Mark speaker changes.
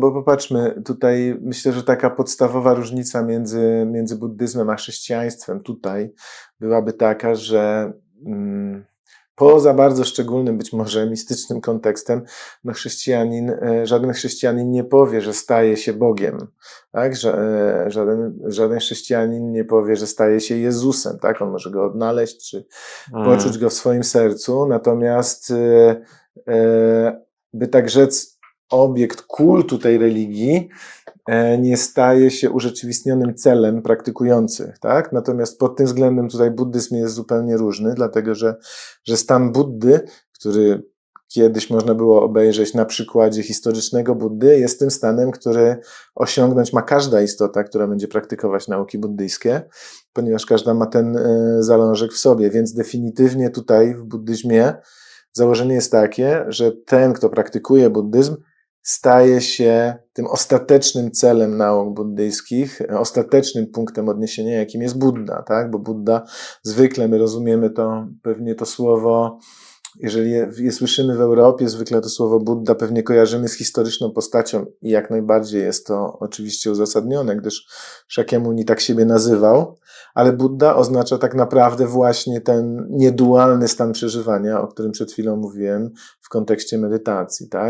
Speaker 1: Bo popatrzmy, tutaj myślę, że taka podstawowa różnica między, między buddyzmem a chrześcijaństwem tutaj byłaby taka, że mm, poza bardzo szczególnym, być może mistycznym kontekstem, no chrześcijanin, e, żaden chrześcijanin nie powie, że staje się Bogiem, tak? E, żaden, żaden chrześcijanin nie powie, że staje się Jezusem, tak? On może go odnaleźć, czy poczuć go w swoim sercu, natomiast e, by tak rzec, obiekt kultu tej religii e, nie staje się urzeczywistnionym celem praktykujących, tak? Natomiast pod tym względem tutaj buddyzm jest zupełnie różny, dlatego że, że stan Buddy, który kiedyś można było obejrzeć na przykładzie historycznego Buddy, jest tym stanem, który osiągnąć ma każda istota, która będzie praktykować nauki buddyjskie, ponieważ każda ma ten e, zalążek w sobie, więc definitywnie tutaj w buddyzmie założenie jest takie, że ten, kto praktykuje buddyzm, staje się tym ostatecznym celem nauk buddyjskich, e, ostatecznym punktem odniesienia, jakim jest Buddha, tak? Bo Buddha zwykle my rozumiemy to, pewnie to słowo, jeżeli je, słyszymy w Europie, zwykle to słowo Buddha pewnie kojarzymy z historyczną postacią i jak najbardziej jest to oczywiście uzasadnione, gdyż Shakyamuni tak siebie nazywał, ale Buddha oznacza tak naprawdę właśnie ten niedualny stan przeżywania, o którym przed chwilą mówiłem w kontekście medytacji, tak?